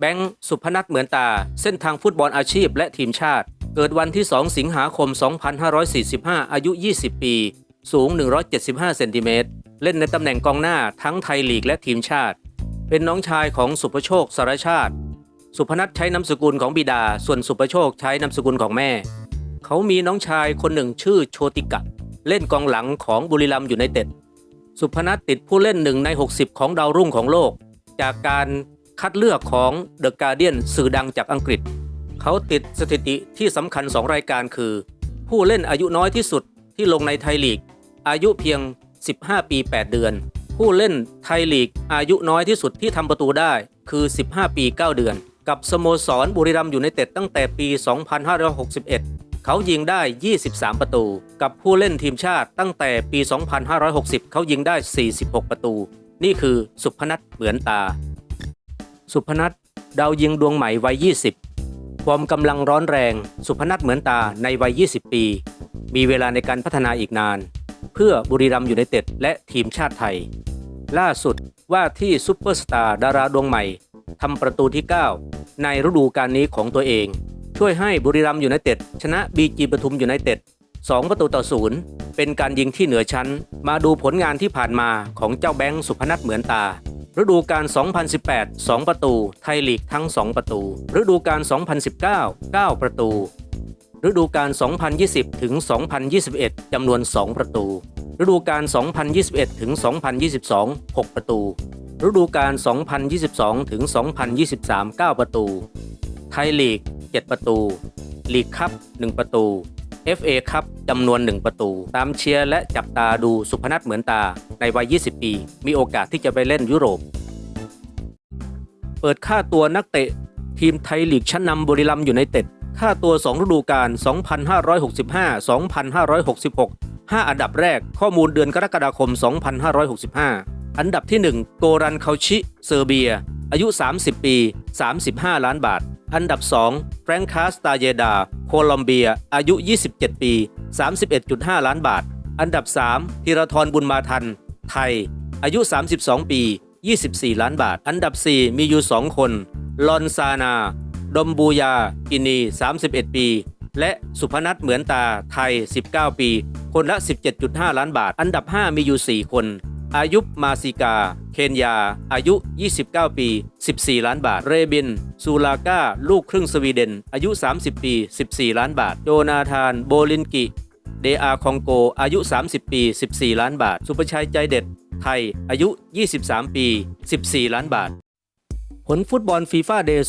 แบงค์สุพนัทเหมือนตา เส้นทางฟุตบอลอาชีพและทีมชาติ เกิดวันที่ 2 สิงหาคม 2545 อายุ 20 ปี สูง 175 เซนติเมตร เล่นในตำแหน่งกองหน้าทั้งไทยลีกและทีมชาติ เป็นน้องชายของสุภโชคสารชาติ สุพนัทใช้นามสกุลของบิดา ส่วนสุภโชคใช้นามสกุลของแม่ เขามีน้องชายคนหนึ่งชื่อโชติกะ เล่นกองหลังของบุรีรัมย์อยู่ในเต็ด สุพนัทติดผู้เล่นหนึ่งใน 60 ของดาวรุ่งของโลก จากการ คัดเลือกของเดอะการเดียนสื่อดังจากอังกฤษ เขาติดสถิติที่สำคัญ 2 รายการคือ ผู้เล่นอายุน้อยที่สุดที่ลงในไทยลีก อายุเพียง 15 ปี 8 เดือน ผู้เล่นไทยลีกอายุน้อยที่สุดที่ทำประตูได้คือ 15 ปี 9 เดือน กับสโมสรบุรีรัมย์อยู่ในเต็ดตั้งแต่ปี 2561 เขายิงได้ 23 ประตู กับผู้เล่นทีมชาติตั้งแต่ปี 2560 เขายิงได้ 46 ประตู นี่คือสุพนัทเหมือนตา สุพนัทดาวยิงดวงใหม่วัย 20 ฟอร์มกำลังร้อนแรง สุพนัทเหมือนตาในวัย 20 ปี มีเวลาในการพัฒนาอีกนาน เพื่อบุรีรัมย์อยูไนเต็ดและทีมชาติไทย ล่าสุดว่าที่ซุปเปอร์สตาร์ดาราดวงใหม่ทำประตูที่ 9 ในฤดูกาลนี้ของตัวเอง ช่วยให้บุรีรัมย์อยูไนเต็ดชนะบีจีปทุมอยูไนเต็ด2 ประตูต่อศูนย์เป็นการยิงที่เหนือชั้น มาดูผลงานที่ผ่านมาของเจ้าแบงค์สุพนัทเหมือนตา ฤดูกาล 2018 2 ประตู ไทยลีกทั้ง 2 ประตู ฤดูกาล 2019 9 ประตู ฤดูกาล 2020 ถึง 2021 จำนวน 2 ประตู ฤดูกาล 2021 ถึง 2022 6 ประตู ฤดูกาล 2022 ถึง 2023 9 ประตู ไทยลีก 7 ประตู ลีกคัพ 1 ประตู FA ครับจำนวน 1 ประตู ตามเชียร์และจับตาดูสุพนัทเหมือนตาในวัย 20 ปี มีโอกาสที่จะไปเล่นยุโรป เปิดค่าตัวนักเตะ ทีมไทยลีกชั้นนำบุรีรัมย์อยู่ในเต็ด ค่าตัว 2 ฤดูกาล 2565-2566 5 อันดับแรกข้อมูลเดือนกรกฎาคม 2565 อันดับที่ 1 โกรันเคาชิ เซอร์เบีย อายุ 30 ปี 35 ล้านบาท อันดับ 2 แฟรงคาสตาเยดา โคลอมเบีย อายุ 27 ปี 31.5 ล้านบาท อันดับ 3ธีรทรบุญมาทัน ไทย อายุ 32 ปี 24 ล้านบาท อันดับ 4 มีอยู่ 2 คน ลอนซานา ดมบูยา กินี 31 ปี และสุพนัทเหมือนตา ไทย 19 ปี คนละ 17.5 ล้านบาท อันดับ 5 มีอยู่ 4 คน อายุมาซิกา เคนยา อายุ 29 ปี 14 ล้านบาท เรบิน ซูลาก้า ลูกครึ่งสวีเดน อายุ 30 ปี 14 ล้านบาท โจนาธาน โบลินกิเดอาคองโก อายุ 30 ปี 14 ล้านบาท สุประชัยใจเด็ด ไทย อายุ 23 ปี 14 ล้านบาท ผลฟุตบอลฟีฟ่าเดย์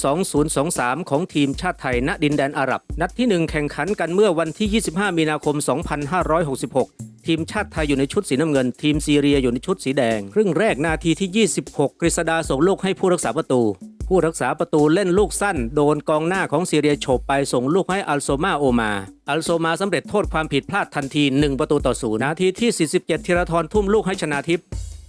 2023 ของทีมชาติไทยณดินแดนอาหรับ นัดที่ 1 แข่งขันกันเมื่อวันที่ 25 มีนาคม 2566 ทีมชาติไทยอยู่ในชุดสีน้ำเงิน ทีมซีเรียอยู่ในชุดสีแดง ครึ่งแรกนาทีที่ 26 กฤษดาส่งลูกให้ผู้รักษาประตู ผู้รักษาประตูเล่นลูกสั้น โดนกองหน้าของซีเรียโฉบไปส่งลูกให้อัลโซมาโอมาอัลโซมาสำเร็จโทษความผิดพลาดทันที 1 ประตูต่อศูนย์นาทีที่ 47ธีรทรทุ่มลูกให้ชนาทิพย์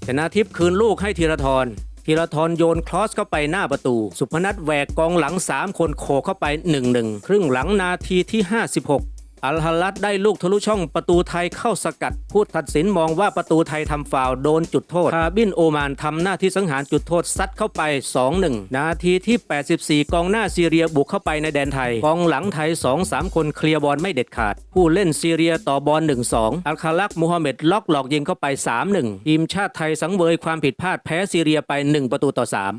ชนะทิพย์คืนลูกให้ธีรทรธีรทรโยนครอสเข้าไปหน้าประตู สุพนัทแหวกกองหลัง 3 คนโขเข้าไป 1-1 ครึ่งหลังนาทีที่ 56 อัลฮัลัดได้ลูกทะลุช่องประตูไทยเข้าสกัด ผู้ตัดสินมองว่าประตูไทยทำฟาวโดนจุดโทษคาบินโอมานทำหน้าที่สังหารจุดโทษซัดเข้าไป 2-1 นาทีที่ 84 กองหน้าซีเรียบุกเข้าไปในแดนไทย กองหลังไทย 2-3 คนเคลียร์บอลไม่เด็ดขาด ผู้เล่นซีเรียต่อบอล 1-2 อัลคาลักมูฮัมเหม็ดล็อกหลอกยิงเข้าไป 3-1 ทีมชาติไทยสังเวยความผิดพลาดแพ้ซีเรียไป 1 ประตูต่อ 3